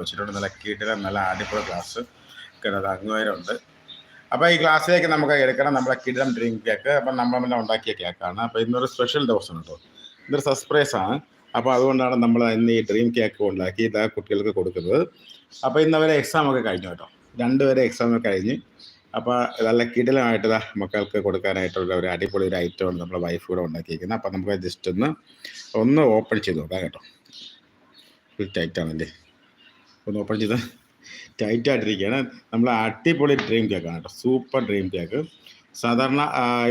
വെച്ചിട്ടുണ്ട്. നല്ല കീട്ടിലെ നല്ല അടിപൊളി ക്ലാസ് അങ്ങുവരുണ്ട് അപ്പോൾ ഈ ക്ലാസ്സിലേക്ക് നമുക്ക് എടുക്കണം. നമ്മുടെ കിടം ഡ്രീം കേക്ക് അപ്പം നമ്മൾ തന്നെ ഉണ്ടാക്കിയ കേക്കാണ് അപ്പോൾ ഇന്നൊരു സ്പെഷ്യൽ ദിവസം കേട്ടോ. ഇന്നൊരു സർപ്രൈസ് ആണ്. അപ്പോൾ അതുകൊണ്ടാണ് നമ്മൾ ഇന്ന് ഈ ഡ്രീം കേക്ക് ഉണ്ടാക്കി ഇതാ കുട്ടികൾക്ക് കൊടുക്കുന്നത്. അപ്പോൾ ഇന്ന് അവരെ എക്സാം ഒക്കെ കഴിഞ്ഞു കേട്ടോ. രണ്ടുപേരെ എക്സാം ഒക്കെ കഴിഞ്ഞ്. അപ്പോൾ നല്ല കിടിലമായിട്ട് മക്കൾക്ക് കൊടുക്കാനായിട്ടുള്ള ഒരു അടിപൊളി ഒരു ഐറ്റമാണ് നമ്മുടെ വൈഫ് കൂടെ ഉണ്ടാക്കിയിരിക്കുന്നത്. അപ്പോൾ നമുക്ക് ജസ്റ്റ് ഒന്ന് ഒന്ന് ഓപ്പൺ ചെയ്ത് നോക്കാം കേട്ടോ. ടൈറ്റാണല്ലേ ഒന്ന് ഓപ്പൺ ചെയ്ത് ടൈറ്റ് ആയിട്ടിരിക്കുകയാണ്. നമ്മൾ അടിപൊളി ഡ്രീം കേക്കാണ് കേട്ടോ. സൂപ്പർ ഡ്രീം കേക്ക് സാധാരണ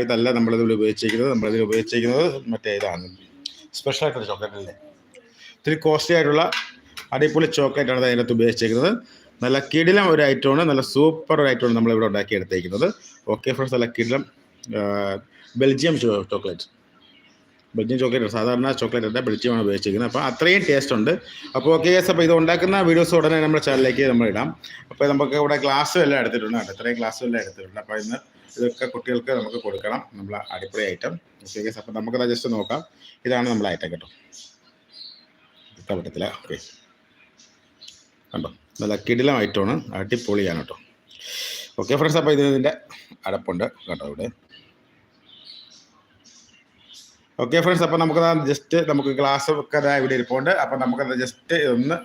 ഇതല്ല നമ്മളിതിൽ ഉപയോഗിച്ചിരിക്കുന്നത്. നമ്മളിതിൽ ഉപയോഗിച്ചിരിക്കുന്നത് മറ്റേ ഇതാണ്. സ്പെഷ്യൽ ആയിട്ടുള്ള ചോക്ലേറ്റ് അല്ലേ? ഇത്തിരി കോസ്റ്റ്ലി ആയിട്ടുള്ള അടിപൊളി ചോക്ലേറ്റ് ആണ് അതിനകത്ത് ഉപയോഗിച്ചിരിക്കുന്നത്. നല്ല കിടിലം ഒരു ഐറ്റമാണ് നല്ല സൂപ്പർ ഒരു ഐറ്റമാണ് നമ്മളിവിടെ ഉണ്ടാക്കി എടുത്തേക്കുന്നത് ഓക്കെ ഫ്രണ്ട്സ് നല്ല കിടിലം ബെൽജിയം ചോക്ലേറ്റ് ബെൽജിയം ചോക്ലേറ്റ് സാധാരണ ചോക്ലേറ്റ് അല്ല ബെൽജിയമാണ് ഉപയോഗിച്ചിരിക്കുന്നത്. അപ്പോൾ അത്രയും ടേസ്റ്റ് ഉണ്ട്. അപ്പോൾ ഓക്കെ യെസ് അപ്പോൾ ഇത് ഉണ്ടാക്കുന്ന വീഡിയോസ് ഉടനെ നമ്മുടെ ചാനലിലേക്ക് നമ്മൾ ഇടാം. അപ്പോൾ നമുക്ക് ഇവിടെ ഗ്ലാസ്സും എല്ലാം എടുത്തിട്ടുണ്ട് കേട്ടോ. ഇത്രയും ഗ്ലാസ്സും എല്ലാം എടുത്തിട്ടുണ്ട്. അപ്പോൾ ഇന്ന് ഇതൊക്കെ കുട്ടികൾക്ക് നമുക്ക് കൊടുക്കണം. നമ്മൾ അടിപൊളി ഐറ്റം ഓക്കെ യെസ് അപ്പോൾ നമുക്കത് ജസ്റ്റ് നോക്കാം. ഇതാണ് നമ്മൾ ഐറ്റം കേട്ടോ. കിട്ടാൻ പറ്റത്തില്ല ഓക്കെ കണ്ടോ? നല്ല കിടിലം ഐറ്റമാണ് അടിപൊളിയാണ് കേട്ടോ. ഓക്കെ ഫ്രണ്ട്സ് അപ്പോൾ ഇത് ഇതിന്റെ അടപ്പുണ്ട് കേട്ടോ ഇവിടെ. ഓക്കെ ഫ്രണ്ട്സ് അപ്പോൾ നമുക്ക് ജസ്റ്റ് നമുക്ക് ഗ്ലാസ് ഒക്കെ ഇവിടെ ഇരിപ്പുണ്ട്. അപ്പോൾ നമുക്കത് ജസ്റ്റ് ഒന്ന്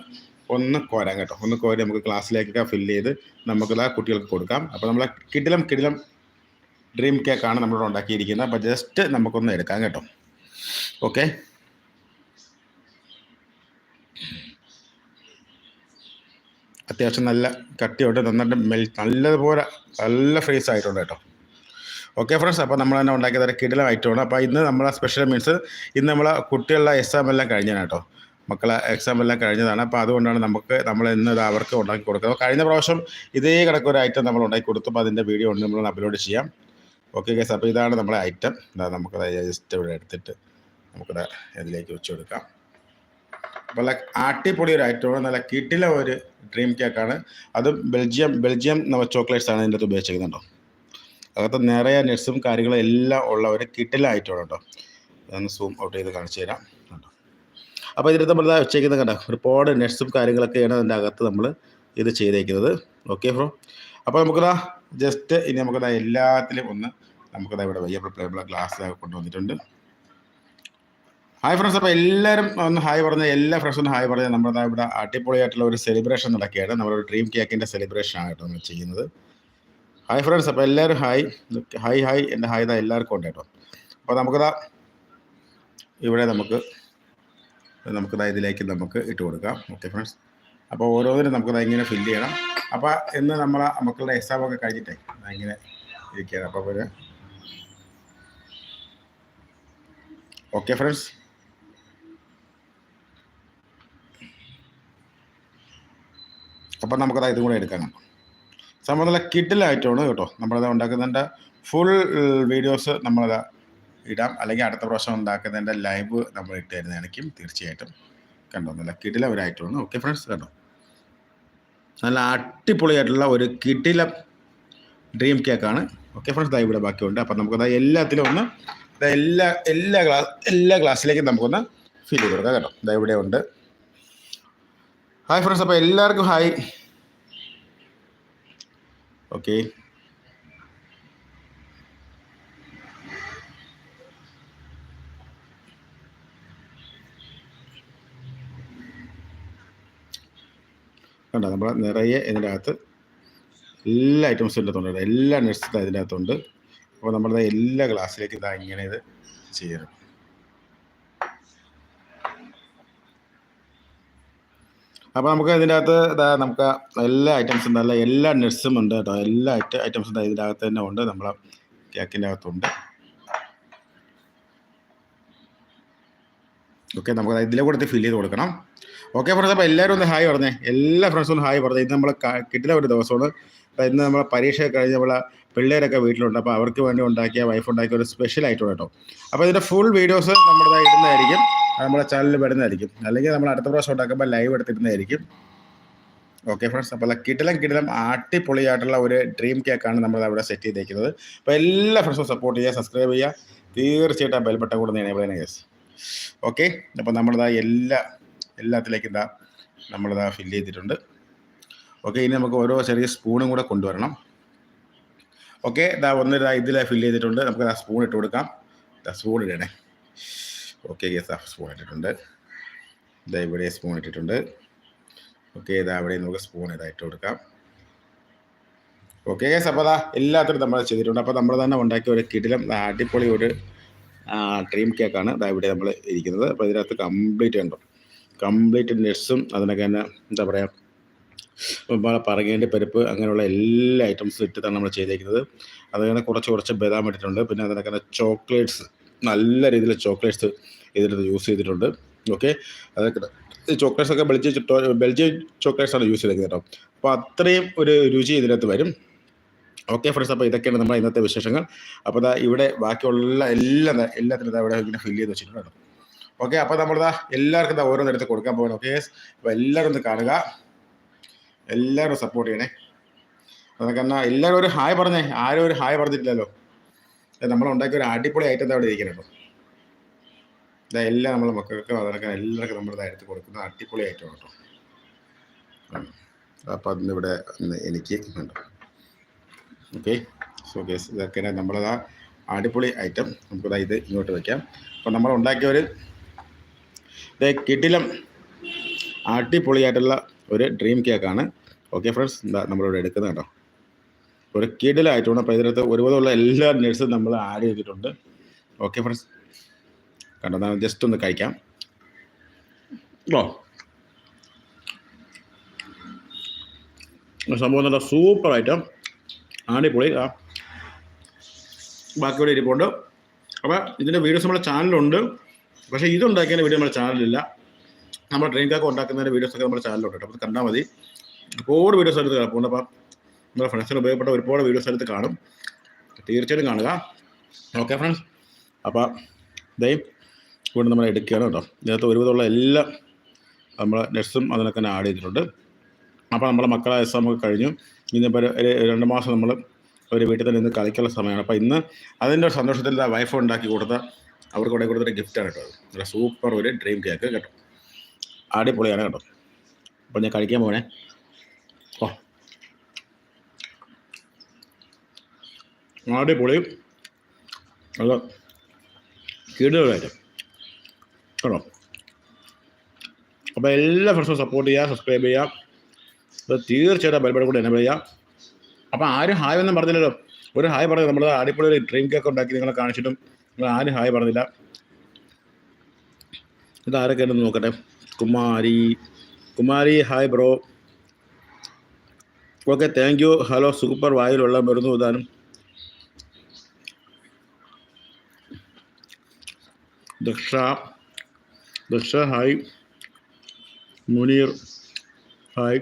ഒന്ന് കോരാം കേട്ടോ. ഒന്ന് കോരി നമുക്ക് ക്ലാസ്സിലേക്കൊക്കെ ഫില്ല് ചെയ്ത് നമുക്ക് ആ കുട്ടികൾക്ക് കൊടുക്കാം. അപ്പോൾ നമ്മളെ കിടിലം കിടിലം ഡ്രീം കേക്കാണ് നമ്മളിവിടെ ഉണ്ടാക്കിയിരിക്കുന്നത്. അപ്പോൾ ജസ്റ്റ് നമുക്കൊന്ന് എടുക്കാം കേട്ടോ. ഓക്കെ അത്യാവശ്യം നല്ല കട്ടിയുണ്ട്. നന്നായിട്ട് മെൽ നല്ലതുപോലെ നല്ല ഫ്രീസ് ആയിട്ടുണ്ട് കേട്ടോ. ഓക്കെ ഫ്രണ്ട്സ് അപ്പോൾ നമ്മൾ തന്നെ ഉണ്ടാക്കിയത് കിടിലം ഐറ്റമാണ് അപ്പോൾ ഇന്ന് നമ്മളെ സ്പെഷ്യൽ മീൻസ് ഇന്ന് നമ്മളെ കുട്ടികളുടെ എക്സാം എല്ലാം കഴിഞ്ഞാണ് കേട്ടോ. മക്കളെ എക്സാം എല്ലാം കഴിഞ്ഞതാണ്. അപ്പോൾ അതുകൊണ്ടാണ് നമുക്ക് നമ്മൾ ഇന്ന് ഇത് അവർക്ക് ഉണ്ടാക്കി അപ്പോൾ കഴിഞ്ഞ പ്രാവശ്യം ഇതേ കിടക്ക ഒരു ഐറ്റം നമ്മൾ ഉണ്ടാക്കി കൊടുത്തു. അപ്പോൾ അതിന്റെ വീഡിയോ ഉണ്ട് നമ്മൾ അപ്ലോഡ് ചെയ്യാം. ഓക്കെ ഗൈസ് അപ്പോൾ ഇതാണ് നമ്മുടെ ഐറ്റം ഇതാ നമുക്കത് ജസ്റ്റ് ഇവിടെ എടുത്തിട്ട് നമുക്കിത് ഇതിലേക്ക് വെച്ച് കൊടുക്കാം. അപ്പോൾ നല്ല ആട്ടിപ്പൊടി ഒരു ഐറ്റമാണ് നല്ല കിട്ടില ഒരു ഡ്രീം കേക്കാണ് അതും ബെൽജിയം ബെൽജിയം ചോക്ലേറ്റ്സ് ആണ് ഇതിന്റെ അകത്ത് ഉപയോഗിച്ചിരിക്കുന്നുണ്ടോ അകത്ത് നിറയെ നെഴ്സും കാര്യങ്ങളും എല്ലാം ഉള്ള ഒരു കിട്ടില കേട്ടോ ഒന്ന് സൂം ഔട്ട് ചെയ്ത് കാണിച്ചു തരാം. കേട്ടോ അപ്പോൾ ഇതിനകത്ത് നമ്മൾ വെച്ചേക്കുന്നത് കണ്ടോ? ഒരുപാട് നെഴ്സും കാര്യങ്ങളൊക്കെയാണ് അതിന്റെ അകത്ത് നമ്മൾ ഇത് ചെയ്തേക്കുന്നത്. ഓക്കെ ഫ്രോ അപ്പോൾ നമുക്കിതാ ജസ്റ്റ് ഇനി നമുക്കിതാ എല്ലാത്തിലും ഒന്ന് നമുക്കിതാ ഇവിടെ വയ്യ പ്ലേബിൾ ഗ്ലാസ് കൊണ്ടുവന്നിട്ടുണ്ട്. ഹായ് ഫ്രണ്ട്സ് അപ്പോൾ എല്ലാവരും ഒന്ന് ഹായ് പറഞ്ഞ എല്ലാ ഫ്രണ്ട്സും ഹായ് പറഞ്ഞാൽ നമ്മുടെ ഇവിടെ അടിപൊളിയായിട്ടുള്ള ഒരു സെലിബ്രേഷൻ നടക്കുകയാണ്. നമ്മളൊരു ഡ്രീം കേക്കിന്റെ സെലിബ്രേഷൻ ആണ് കേട്ടോ നമ്മൾ ചെയ്യുന്നത്. ഹായ് ഫ്രണ്ട്സ് അപ്പോൾ എല്ലാവരും ഹായ് ഹായ് ഹായ് എന്റെ ഹായ് ഇതാ എല്ലാവർക്കും ഉണ്ട് കേട്ടോ അപ്പോൾ നമുക്കിതാ ഇവിടെ നമുക്ക് നമുക്കിതാ ഇതിലേക്ക് നമുക്ക് ഇട്ട് കൊടുക്കാം. ഓക്കെ ഫ്രണ്ട്സ് അപ്പോൾ ഓരോന്നിനും നമുക്കിതാ ഇങ്ങനെ ഫില്ല് ചെയ്യണം. അപ്പോൾ ഇന്ന് നമ്മളെ മക്കളുടെ എക്സാം ഒക്കെ കഴിഞ്ഞിട്ടേ ഇങ്ങനെ ഇരിക്കുകയാണ്. അപ്പോൾ ഒരു ഓക്കെ ഫ്രണ്ട്സ് അപ്പം നമുക്കത് ഇതും കൂടെ എടുക്കണം സംഭവം നല്ല കിഡിലായിട്ടാണ് കേട്ടോ. നമ്മളത് ഉണ്ടാക്കുന്നതിന്റെ ഫുൾ വീഡിയോസ് നമ്മളത് ഇടാം. അല്ലെങ്കിൽ അടുത്ത പ്രാവശ്യം ഉണ്ടാക്കുന്നതിന്റെ ലൈവ് നമ്മൾ ഇട്ട് തീർച്ചയായിട്ടും. കണ്ടോ? നല്ല കിടില ഒരു ഓക്കെ ഫ്രണ്ട്സ് കണ്ടോ? നല്ല അടിപൊളിയായിട്ടുള്ള ഒരു കിടില ഡ്രീം കേക്കാണ് ഓക്കെ ഫ്രണ്ട്സ് ദാ ഇവിടെ ബാക്കിയുണ്ട്. അപ്പം നമുക്കത് എല്ലാത്തിലും ഒന്ന് എല്ലാ എല്ലാ ഗ്ലാസ് എല്ലാ ഗ്ലാസ്സിലേക്കും നമുക്കൊന്ന് ഫീൽ ചെയ്ത് കൊടുക്കാം കേട്ടോ. ദാ ഇവിടെ ഉണ്ട്. ഹായ് ഫ്രണ്ട്സ് അപ്പോൾ എല്ലാവർക്കും ഹായ് ഓക്കെ. കണ്ടോ നമ്മൾ നിറയെ ഇതിന്റെ അകത്ത് എല്ലാ ഐറ്റംസും ഇതിന്റെ അകത്തുണ്ട്. എല്ലാ നട്സും ഇതിന്റെ അകത്തുണ്ട്. അപ്പോൾ നമ്മുടെ എല്ലാ ഗ്ലാസ്സിലേക്കും ഇതാ ഇങ്ങനെ ഇത് ചെയ്യണം. അപ്പോൾ നമുക്ക് ഇതിന്റെ അകത്ത് ഇതാ നമുക്ക് എല്ലാ ഐറ്റംസും നല്ല എല്ലാ നട്ട്സും ഉണ്ട് കേട്ടോ. എല്ലാ ഐറ്റ ഐറ്റംസും ഇതാ ഇതിന്റെ അകത്ത് തന്നെ ഉണ്ട്. നമ്മളെ കേക്കിന്റെ അകത്തുണ്ട്. ഓക്കെ നമുക്ക് ഇതിലെ കൂടെ ഫില്ല് ചെയ്ത് കൊടുക്കണം. ഓക്കെ ഫ്രണ്ട്സ് അപ്പോൾ എല്ലാവരും ഒന്ന് ഹായ് പറഞ്ഞേ. എല്ലാ ഫ്രണ്ട്സും ഹായ് പറഞ്ഞേ. ഇന്ന് നമ്മൾ കിട്ടുന്ന ഒരു ദിവസമാണ്. അപ്പോൾ ഇന്ന് നമ്മളെ പരീക്ഷ കഴിഞ്ഞ് നമ്മളെ പിള്ളേരൊക്കെ വീട്ടിലുണ്ട്. അപ്പോൾ അവർക്ക് വേണ്ടി ഉണ്ടാക്കിയ വൈഫ് ഉണ്ടാക്കിയ ഒരു സ്പെഷ്യൽ ആയിട്ടുണ്ട് കേട്ടോ അപ്പോൾ ഇതിന്റെ ഫുൾ വീഡിയോസ് നമ്മുടെ ഇടുന്നതായിരിക്കും. അത് നമ്മുടെ ചാനലിൽ വരുന്നതായിരിക്കും. അല്ലെങ്കിൽ നമ്മൾ അടുത്ത പ്രാവശ്യം ഉണ്ടാക്കുമ്പോൾ ലൈവ് എടുത്തിരുന്നതായിരിക്കും. ഓക്കെ ഫ്രണ്ട്സ് അപ്പോൾ കിടിലം കിടിലം അടിപൊളിയായിട്ടുള്ള ഒരു ഡ്രീം കേക്കാണ് നമ്മൾ അവിടെ സെറ്റ് ചെയ്തേക്കുന്നത്. അപ്പോൾ എല്ലാ ഫ്രണ്ട്സും സപ്പോർട്ട് ചെയ്യുക സബ്സ്ക്രൈബ് ചെയ്യുക. തീർച്ചയായിട്ടും ആ ബട്ടൺ കൂടെ ചെയ്യണം യെസ് ഓക്കെ അപ്പോൾ നമ്മളിതാ എല്ലാ എല്ലാത്തിലേക്കും ഇതാ നമ്മളിതാ ഫില്ല് ചെയ്തിട്ടുണ്ട്. ഓക്കെ ഇനി നമുക്ക് ഓരോ ചെറിയ സ്പൂണും കൂടെ കൊണ്ടുവരണം. ഓക്കെ ഇതാ ഒന്ന് ഇതാ ഇതിൽ ഫില്ല് ചെയ്തിട്ടുണ്ട്. നമുക്ക് ആ സ്പൂൺ ഇട്ട് കൊടുക്കാം. സ്പൂൺ ഇടണേ. ഓക്കെ കേസ് ആ സ്പൂൺ ഇട്ടിട്ടുണ്ട്. ഇതാ ഇവിടെ സ്പൂൺ ഇട്ടിട്ടുണ്ട്. ഓക്കെ ഇതാ അവിടെ നമുക്ക് സ്പൂൺ ഇതാ ഇട്ട് കൊടുക്കാം. ഓക്കെ ഗേസ് അപ്പോൾ അതാ എല്ലാത്തിനും നമ്മൾ ചെയ്തിട്ടുണ്ട്. അപ്പോൾ നമ്മൾ തന്നെ ഉണ്ടാക്കിയ ഒരു കിടിലം അടിപൊളി ഒരു ഡ്രീം കേക്കാണ് ഇതാ ഇവിടെ നമ്മൾ ഇരിക്കുന്നത്. അപ്പോൾ ഇതിനകത്ത് കംപ്ലീറ്റ് ഉണ്ടോ. കംപ്ലീറ്റ് നെറ്റ്സും അതിനൊക്കെ തന്നെ എന്താ പറയുക നമ്മളെ പറങ്ങേന്റെ പരിപ്പ് അങ്ങനെയുള്ള എല്ലാ ഐറ്റംസും ഇട്ടിട്ടാണ് നമ്മൾ ചെയ്തേക്കുന്നത്. അതുപോലെ കുറച്ച് കുറച്ച് ബദാം ഇട്ടിട്ടുണ്ട്. പിന്നെ അതിനൊക്കെ ചോക്ലേറ്റ്സ് നല്ല രീതിയിൽ ചോക്ലേറ്റ്സ് ഇതിനകത്ത് യൂസ് ചെയ്തിട്ടുണ്ട്. ഓക്കെ അതൊക്കെ ചോക്ലേറ്റ്സ് ഒക്കെ ബെൽജിയം ബെൽജിയം ചോക്ലേറ്റ്സ് ആണ് യൂസ് ചെയ്തേക്കുന്നത് കേട്ടോ. അപ്പോൾ അത്രയും ഒരു രുചി ഇതിനകത്ത് വരും. ഓക്കെ ഫ്രണ്ട്സ് അപ്പോൾ ഇതൊക്കെയാണ് നമ്മുടെ ഇന്നത്തെ വിശേഷങ്ങൾ. അപ്പോൾ അതാ ഇവിടെ ബാക്കിയുള്ള എല്ലാം എല്ലാത്തിനും ഇതാ ഇവിടെ ഇങ്ങനെ ഫില്ല് ചെയ്ത് വെച്ചിട്ടുണ്ട് ഓക്കെ അപ്പോൾ നമ്മളിതാ എല്ലാവർക്കും ഇതാ ഓരോന്നെടുത്ത് കൊടുക്കാൻ പോകണം ഓക്കെ അപ്പോൾ എല്ലാവരും ഒന്ന് കാണുക. എല്ലാവരും സപ്പോർട്ട് ചെയ്യണേ. അതൊക്കെ എന്നാൽ എല്ലാവരും ഒരു ഹായ് പറഞ്ഞേ. ആരും ഒരു ഹായ് പറഞ്ഞിട്ടില്ലല്ലോ. നമ്മൾ ഉണ്ടാക്കിയ ഒരു അടിപൊളി ഐറ്റം അവിടെ ഇരിക്കണം കേട്ടോ എല്ലാം നമ്മളെ മക്കൾക്ക് അതൊക്കെ എല്ലാവർക്കും നമ്മൾ നേരത്ത് കൊടുക്കുന്ന അടിപൊളി ഐറ്റം കേട്ടോ അപ്പോൾ അതിന് ഇവിടെ ഒന്ന് എനിക്ക് ഓക്കെ സോ കേസ് ഇതൊക്കെ നമ്മളതാ അടിപൊളി ഐറ്റം നമുക്കതാ ഇത് ഇങ്ങോട്ട് വയ്ക്കാം അപ്പോൾ നമ്മൾ ഉണ്ടാക്കിയ ഒരു ഇത് കിടിലം അടിപൊളിയായിട്ടുള്ള ഒരു ഡ്രീം കേക്കാണ് ഓക്കെ ഫ്രണ്ട്സ് നമ്മളിവിടെ എടുക്കുന്നത് കേട്ടോ ഒരു കിടിലായിട്ടുണ്ട്. അപ്പോൾ ഇതിനകത്ത് ഒരുപോലുള്ള എല്ലാ നട്സും നമ്മൾ ആഡ് ചെയ്തിട്ടുണ്ട്. ഓക്കെ ഫ്രണ്ട്സ് കണ്ടോ? ജസ്റ്റ് ഒന്ന് കഴിക്കാം. ഓ. സംഭവം നല്ല സൂപ്പർ ഐറ്റം അടിപൊളി. ആ. ബാക്കിയോടെ ഇരിപ്പുണ്ട്. അപ്പോൾ ഇതിന്റെ വീഡിയോസ് നമ്മുടെ ചാനലുണ്ട് പക്ഷേ ഇതുണ്ടാക്കിയതിന്റെ വീഡിയോ നമ്മുടെ ചാനലില്ല നമ്മുടെ ട്രെയിൻ കാക്ക ഉണ്ടാക്കുന്നതിന്റെ വീഡിയോസൊക്കെ നമ്മുടെ ചാനലുണ്ട് കേട്ടോ. അപ്പോൾ കണ്ടാൽ മതി. ഒരുപാട് വീഡിയോസ് എടുത്ത് കിടപ്പുണ്ട്. അപ്പം നമ്മുടെ ഫ്രണ്ട്സിന് ഉപയോഗപ്പെട്ട ഒരുപാട് വീഡിയോസ് എടുത്ത് കാണും. തീർച്ചയായിട്ടും കാണുക. ഓക്കെ ഫ്രണ്ട്സ് അപ്പോൾ ദയം കൂടെ നമ്മൾ എടുക്കുകയാണ് കേട്ടോ. ഇതിനകത്ത് ഒരുവിധമുള്ള എല്ലാ നമ്മളെ നെറ്റ്സും അതിനൊക്കെ തന്നെ ആഡ് ചെയ്തിട്ടുണ്ട്. അപ്പോൾ നമ്മളെ മക്കളെ എക്സാമൊക്കെ കഴിഞ്ഞു. ഇന്നിപ്പോൾ ഒരു രണ്ട് മാസം നമ്മൾ ഒരു വീട്ടിൽ തന്നെ ഇന്ന് കളിക്കാനുള്ള സമയമാണ്. അപ്പോൾ ഇന്ന് അതിന്റെ ഒരു സന്തോഷത്തിൽ വൈഫ് ഉണ്ടാക്കി കൊടുത്ത അവർക്ക് ഇവിടെ കൊടുത്തൊരു ഗിഫ്റ്റാണ് കേട്ടോ. നല്ല സൂപ്പർ ഒരു ഡ്രീം കേക്ക് കേട്ടോ. അടിപൊളിയാണ് കേട്ടോ. അപ്പോൾ ഞാൻ കഴിക്കാൻ പോകണേ അടിപൊളി. നല്ല കിടുകളായിട്ട് കേട്ടോ? അപ്പോൾ എല്ലാ ഫ്രണ്ട്സും സപ്പോർട്ട് ചെയ്യുക സബ്സ്ക്രൈബ് ചെയ്യുക അപ്പോൾ തീർച്ചയായിട്ടും ബലപ്പെടെ കൂടെ എന്നെ ചെയ്യുക അപ്പോൾ ആരും ഹായ് ഒന്നും പറഞ്ഞില്ലല്ലോ. ഒരു ഹായ് പറഞ്ഞു നമ്മൾ അടിപൊളി ഒരു ഡ്രീം കേക്ക് ഉണ്ടാക്കി നിങ്ങളെ കാണിച്ചിട്ടും നിങ്ങൾ ആരും ഹായ് പറഞ്ഞില്ല. ഇതാരൊക്കെ ഉണ്ടെന്ന് നോക്കട്ടെ. Kumari. Kumari hi bro okay thank you hello super വായിലുള്ള മരുന്ന് വിധാനം ദക്ഷ ദക്ഷ ഹായ്. മുനീർ ഹായ്.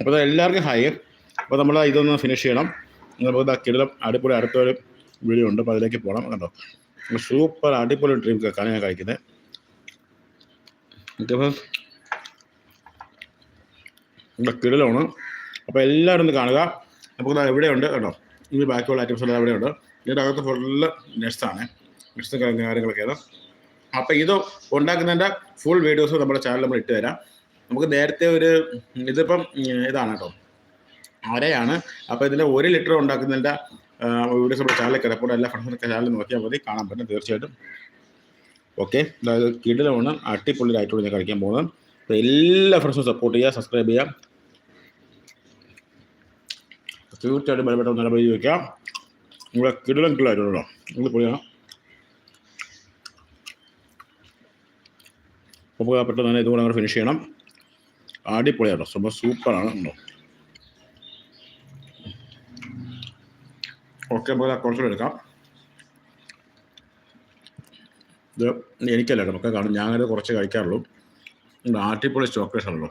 അപ്പോൾ എല്ലാവർക്കും ഹായ്. അപ്പോൾ നമ്മൾ ഇതൊന്ന് ഫിനിഷ് ചെയ്യണം. നമുക്ക് കിടലം അടിപൊളി അടുത്തൊരു വീഡിയോ ഉണ്ട്. അപ്പോൾ അതിലേക്ക് പോകണം കണ്ടോ? സൂപ്പർ അടിപൊളി ഡ്രീം കേക്കാണ് ഞാൻ കഴിക്കുന്നത് ഓക്കെ ഇവിടെ കിടലാണ്. അപ്പോൾ എല്ലാവരും ഒന്ന് കാണുക. നമുക്ക് എവിടെയുണ്ട് കേട്ടോ ഇനി ബാക്കിയുള്ള ഐറ്റംസ് എല്ലാം എവിടെയുണ്ട് ഇതിന്റെ അകത്ത് ഫുള്ള് നട്സാണ്. നട്സ് കാര്യങ്ങളൊക്കെയാണ് അപ്പോൾ ഇത് ഉണ്ടാക്കുന്നതിന്റെ ഫുൾ വീഡിയോസ് നമ്മുടെ ചാനൽ നമ്മൾ ഇട്ട് തരാം. നമുക്ക് നേരത്തെ ഒരു ഇതിപ്പം ഇതാണ് കേട്ടോ. അരയാണ്. അപ്പോൾ ഇതിന്റെ ഒരു ലിറ്റർ ഉണ്ടാക്കുന്നതിന്റെ വീഡിയോസ് നമ്മുടെ ചാനലിൽ കിടപ്പുണ്ട്. എല്ലാ ഫ്രണ്ട്സിനൊക്കെ ചാനൽ നോക്കിയാൽ മതി കാണാൻ പറ്റും തീർച്ചയായിട്ടും. ഓക്കെ അതായത് കിടിലമാണ് അട്ടിപ്പൊള്ളിലായിട്ട് ഞാൻ കഴിക്കാൻ പോകുന്നത് അപ്പോൾ എല്ലാ ഫ്രണ്ട്സും സപ്പോർട്ട് ചെയ്യുക സബ്സ്ക്രൈബ് ചെയ്യുക. തീർച്ചയായിട്ടും ബലപ്പെട്ട നല്ല വഴി വയ്ക്കാം നിങ്ങളെ കിടിലം കിടിലായിട്ടുണ്ടോ നിങ്ങൾ പൊളിയാണ് പെട്ടെന്ന് തന്നെ ഇതുകൂടെ അങ്ങോട്ട് ഫിനിഷ് ചെയ്യണം. അടിപൊളിയാട്ടോ. സംഭവം സൂപ്പറാണ്. ഉണ്ടോ? ഓക്കെ നമുക്ക് കുറച്ചുകൂടെ എടുക്കാം. ഇത് എനിക്കല്ല നമുക്ക് കാണും. ഞാനത് കുറച്ച് കഴിക്കാറുള്ളൂ. ഇത് അടിപൊളി ചോക്ലേറ്റ്സ് ആണല്ലോ.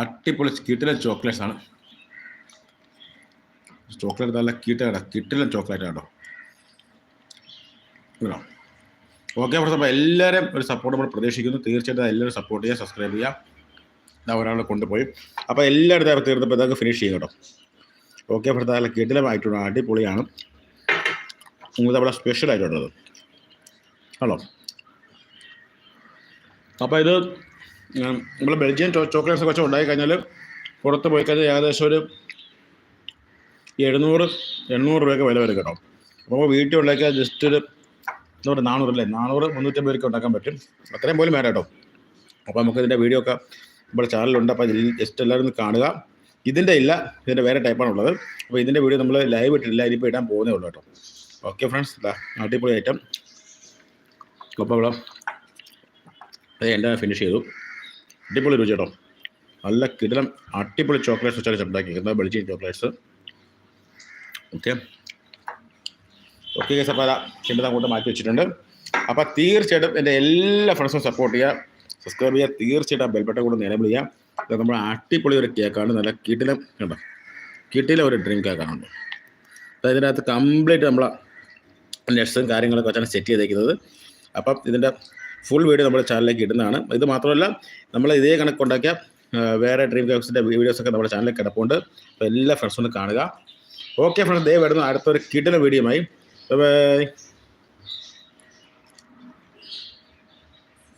അടിപൊളി കിട്ടിലെ ചോക്ലേറ്റ്സ് ആണ് ചോക്ലേറ്റ് നല്ല കിട്ട കിട്ടിലെ ചോക്ലേറ്റ് കേട്ടോ. കേട്ടോ ഓക്കെ ഫ്രണ്ട്സ് അപ്പോൾ എല്ലാവരും ഒരു സപ്പോർട്ട് നമ്മൾ പ്രതീക്ഷിക്കുന്നു. തീർച്ചയായിട്ടും എല്ലാവരും സപ്പോർട്ട് ചെയ്യുക സബ്സ്ക്രൈബ് ചെയ്യുക. ഞാൻ ഒരാളെ കൊണ്ടുപോയി. അപ്പോൾ എല്ലാവരും തരത്തിൽ തീർന്നപ്പോൾ ഇതൊക്കെ ഫിനിഷ് ചെയ്യും കേട്ടോ. ഓക്കെ ഫ്രണ്ട്സ് നല്ല കിടിലമായിട്ടുണ്ട് അടിപൊളിയാണ്. നിങ്ങൾക്ക് അവിടെ സ്പെഷ്യൽ ആയിട്ടുള്ളത്. ഹലോ അപ്പോൾ ഇത് നമ്മൾ ബെൽജിയൻ ചോക്ലേറ്റ്സ് കുറച്ച് ഉണ്ടായി കഴിഞ്ഞാൽ പുറത്ത് പോയി കഴിഞ്ഞാൽ ഏകദേശം ഒരു എഴുന്നൂറ് എണ്ണൂറ് രൂപയൊക്കെ വില വരും കേട്ടോ. അപ്പോൾ വീട്ടിൽ ഉണ്ടാക്കിയാൽ ജസ്റ്റ് ഒരു എന്താ പറയുക നാനൂറ് മുന്നൂറ്റമ്പത് പേർക്ക് ഉണ്ടാക്കാൻ പറ്റും. അത്രയും പോലും വേണം കേട്ടോ. അപ്പോൾ നമുക്ക് ഇതിന്റെ വീഡിയോ ഒക്കെ നമ്മുടെ ചാനലുണ്ട് അപ്പോൾ ഇതിൽ ജസ്റ്റ് എല്ലാവരും കാണുക. ഇതിന്റെ ഇല്ല ഇതിന്റെ വേറെ ടൈപ്പാണ് ഉള്ളത്. അപ്പോൾ ഇതിന്റെ വീഡിയോ നമ്മൾ ലൈവ് ഇട്ടില്ല ഇനിയിപ്പോൾ ഇടാൻ പോകുന്നേ ഉള്ളൂ കേട്ടോ. ഓക്കെ ഫ്രണ്ട്സ് അടിപൊളി ഐറ്റം അപ്പോൾ ഇവിടെ അത് എന്റെ ഫിനിഷ് ചെയ്തു. അടിപൊളി രുചി കേട്ടോ. നല്ല കിടിലം അടിപൊളി ചോക്ലേറ്റ്സ് വെച്ചാൽ ഉണ്ടാക്കിയിരിക്കുന്നത്. Belgian chocolates okay okay case അപ്പോൾ അതാ അങ്ങോട്ട് മാറ്റി വെച്ചിട്ടുണ്ട്. അപ്പോൾ തീർച്ചയായിട്ടും എന്റെ എല്ലാ ഫ്രണ്ട്സും സപ്പോർട്ട് ചെയ്യുക സബ്സ്ക്രൈബ് ചെയ്യുക തീർച്ചയായിട്ടും ആ ബെൽബട്ടൺ കൂടെ നിലവിൽ ചെയ്യുക ഇത് നമ്മൾ അടിപൊളി ഒരു കേക്കാണ് നല്ല കിട്ടിലും കണ്ടോ? കിട്ടിലും ഒരു ഡ്രീം കേക്കാണ് അപ്പോൾ ഇതിനകത്ത് കംപ്ലീറ്റ് നമ്മൾ നെറ്റ്സും കാര്യങ്ങളൊക്കെ വെച്ചാണ് സെറ്റ് ചെയ്തേക്കുന്നത്. അപ്പം ഇതിന്റെ ഫുൾ വീഡിയോ നമ്മുടെ ചാനലിലേക്ക് ഇടുന്നതാണ്. ഇത് മാത്രമല്ല നമ്മൾ ഇതേ കണക്ക് ഉണ്ടാക്കിയ വേറെ ഡ്രീം കേക്സിന്റെ വീഡിയോസൊക്കെ നമ്മുടെ ചാനലിൽ കിടപ്പുണ്ട്. അപ്പോൾ എല്ലാ ഫ്രണ്ട്സും കാണുക. ഓക്കെ ഫ്രണ്ട്സ് ദേ വരുന്ന. അടുത്തൊരു വീഡിയോ വീഡിയോയുമായി 拜拜。